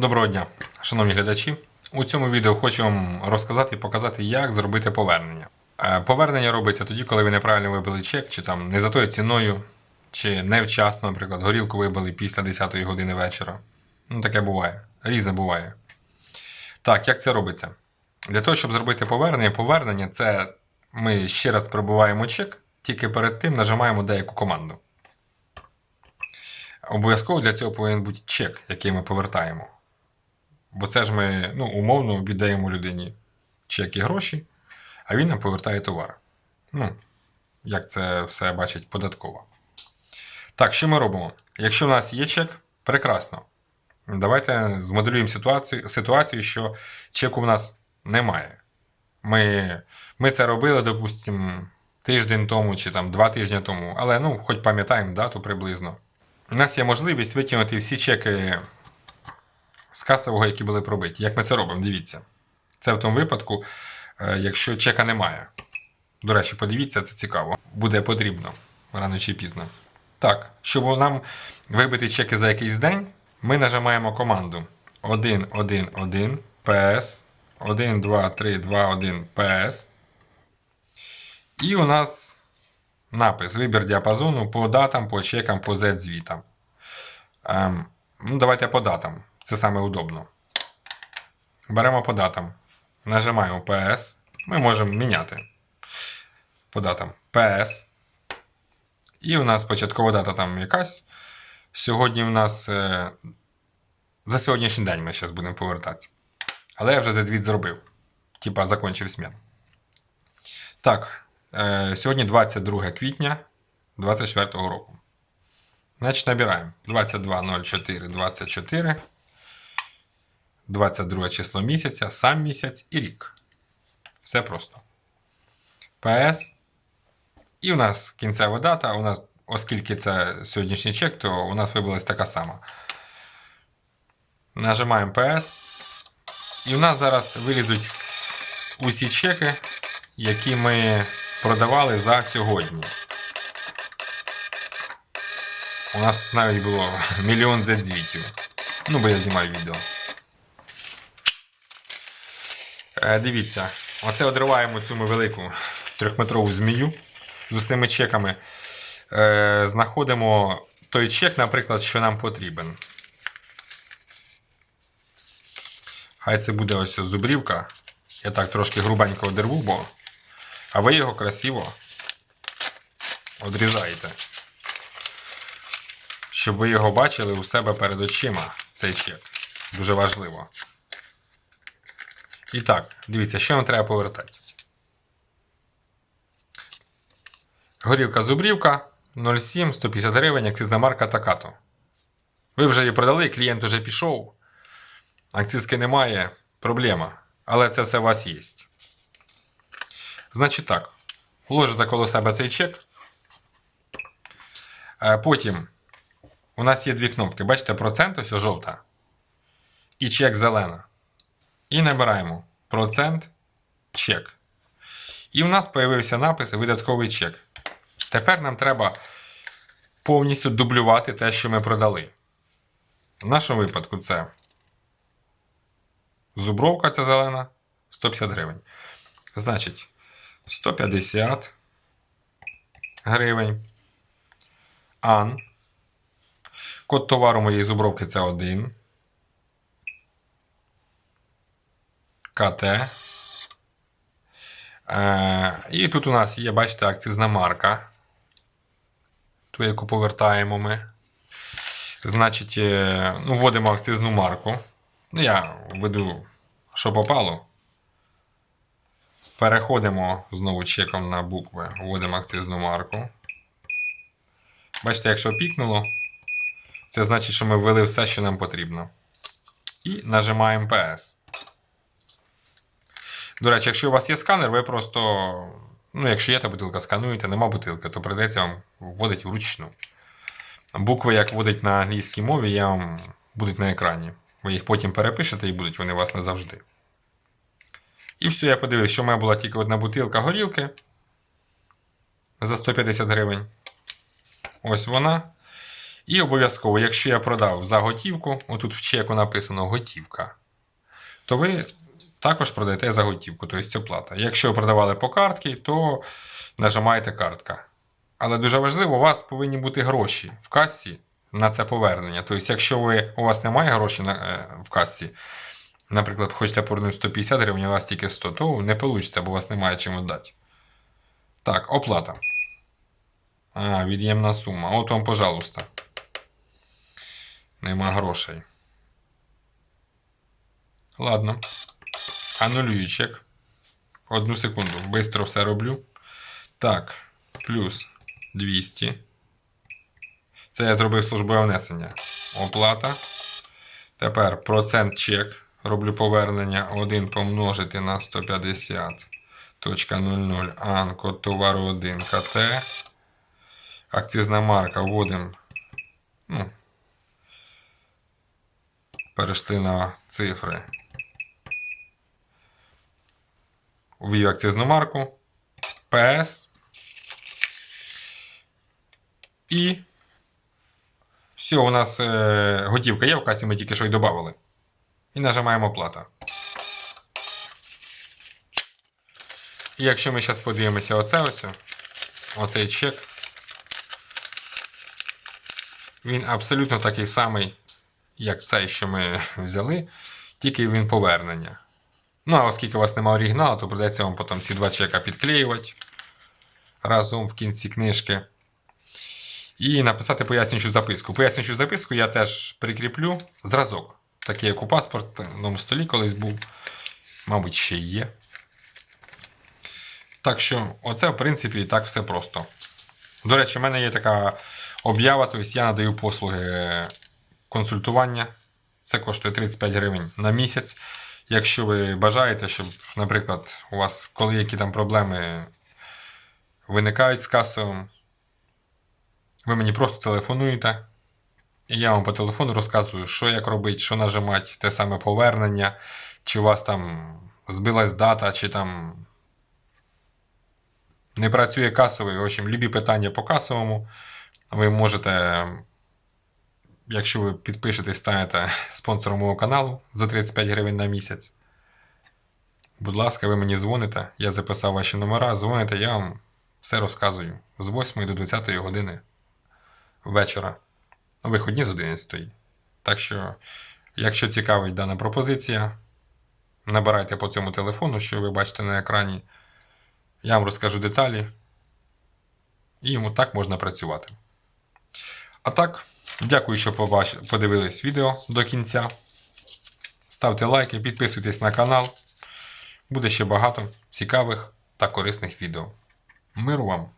Доброго дня, шановні глядачі. У цьому відео хочу вам розказати і показати, як зробити повернення. Е, Повернення робиться тоді, коли ви неправильно вибили чек, чи там не за тою ціною, чи невчасно, наприклад, горілку вибили після 10 години вечора. Ну, таке буває. Різне буває. Так, як це робиться? Для того, щоб зробити повернення, повернення це ми ще раз прибуваємо чек, тільки перед тим нажимаємо деяку команду. Обов'язково для цього повинен бути чек, який ми повертаємо. Бо це ж ми ну, умовно віддаємо людині чек і гроші, а він нам повертає товар. Ну, як це все бачить податково. Так, що ми робимо? Якщо у нас є чек, прекрасно. Давайте змоделюємо ситуацію, ситуацію що чеку в нас немає. Ми, ми це робили, допустимо, тиждень тому чи там два тижні тому, але ну, хоч пам'ятаємо дату приблизно. У нас є можливість витягнути всі чеки з касового, які були пробиті. Як ми це робимо? Дивіться. Це в тому випадку, е, якщо чека немає. До речі, подивіться, це цікаво. Буде потрібно рано чи пізно. Так, щоб нам вибити чеки за якийсь день, ми нажимаємо команду 111 PS 12321 PS. І у нас напис вибір діапазону по датам, по чекам, по Z-звітам. Ем, ну, давайте по датам. Це саме удобно. Беремо по датам. Нажимаємо PS. Ми можемо міняти по датам. PS. І у нас початкова дата там якась. Сьогодні у нас е, за сьогоднішній день ми зараз будемо повертати. Але я вже Z-звіт зробив. Типа закончив смін. Так, е, сьогодні 22 квітня 2024 року. Значить, набираємо 22.04.24. 22 число місяця, сам місяць і рік. Все просто. ПС. І у нас кінцева дата. У нас, оскільки це сьогоднішній чек, то у нас вибилась така сама. Нажимаємо PS. І у нас зараз вилізуть усі чеки, які ми продавали за сьогодні. У нас тут навіть було мільйон Z-звітів. Ну, бо я знімаю відео. Е, дивіться, оце одриваємо цю ми велику трьохметрову змію з усіми чеками. Е, знаходимо той чек, наприклад, що нам потрібен. Хай це буде ось зубрівка. Я так трошки грубенько одерву, бо. А ви його красиво одрізаєте. Щоб ви його бачили у себе перед очима, цей чек. Дуже важливо. І так, дивіться, що нам треба повертати. Горілка зубрівка 0,7, 150 гривень, акцизна марка Такато. Ви вже її продали, клієнт вже пішов. Акцизки немає, проблема. Але це все у вас є. Значить так, вложите коло себе цей чек. Е, Потім у нас є дві кнопки. Бачите, процент ось жовта. І чек зелена. І набираємо процент чек. І в нас з'явився напис видатковий чек. Тепер нам треба повністю дублювати те, що ми продали. В нашому випадку це зубровка ця зелена 150 гривень. Значить, 150 гривень. Ан. Код товару моєї зубровки це 1. КТ. Е, і тут у нас є, бачите, акцизна марка. Ту, яку повертаємо ми. Значить, е, ну, вводимо акцизну марку. Ну, я введу, що попало. Переходимо знову чеком на букви, вводимо акцизну марку. Бачите, якщо пікнуло, це значить, що ми ввели все, що нам потрібно. І нажимаємо PS. До речі, якщо у вас є сканер, ви просто. Ну, якщо є та бутилка, скануєте, нема бутилки, то прийдеться вам вводити вручну. Букви, як вводить на англійській мові, я вам будуть на екрані. Ви їх потім перепишете і будуть вони у вас назавжди. І все, я подивився, що в мене була тільки одна бутилка горілки за 150 гривень. Ось вона. І обов'язково, якщо я продав за готівку, отут в чеку написано готівка, то ви також продаєте за готівку, тобто оплата. Якщо продавали по картці, то нажимаєте картка. Але дуже важливо, у вас повинні бути гроші в касі на це повернення. Тобто, якщо ви, у вас немає грошей е, в касі, наприклад, хочете повернути 150 гривень, у вас тільки 100, то не вийде, бо у вас немає чим віддати. Так, оплата. А, від'ємна сума. От вам, пожалуйста. Нема грошей. Ладно. Анулюю чек. Одну секунду. Бистро все роблю. Так, плюс 200. Це я зробив службове внесення. Оплата. Тепер процент чек. Роблю повернення 1 помножити на 150.00 ан код товару 1 КТ. Акцизна марка вводимо. Ну, перейшли на цифри. Ввів акцизну марку. ПС. І все, у нас е, готівка є в касі, ми тільки що й додали. І нажимаємо оплата. І якщо ми зараз подивимося оце ось, оцей чек, він абсолютно такий самий, як цей, що ми взяли, тільки він повернення. Ну, а оскільки у вас немає оригіналу, то придеться вам потім ці два чека підклеювати разом в кінці книжки. І написати пояснюючу записку. Пояснюючу записку я теж прикріплю зразок. Такий, як у паспортному столі колись був. Мабуть, ще є. Так що, оце, в принципі, і так все просто. До речі, в мене є така об'ява, тобто я надаю послуги консультування. Це коштує 35 гривень на місяць. Якщо ви бажаєте, щоб, наприклад, у вас, коли які там проблеми виникають з касовим, ви мені просто телефонуєте, і я вам по телефону розказую, що як робити, що нажимати, те саме повернення, чи у вас там збилась дата, чи там не працює касовий. В общем, любі питання по касовому. Ви можете, якщо ви підпишетесь, станете спонсором мого каналу за 35 гривень на місяць. Будь ласка, ви мені дзвоните, я записав ваші номера, дзвоните, я вам все розказую з 8 до 20 години вечора. Ну, виходні з 11. Так що, якщо цікавить дана пропозиція, набирайте по цьому телефону, що ви бачите на екрані. Я вам розкажу деталі. І йому так можна працювати. А так, дякую, що побач... подивились відео до кінця. Ставте лайки, підписуйтесь на канал. Буде ще багато цікавих та корисних відео. Миру вам!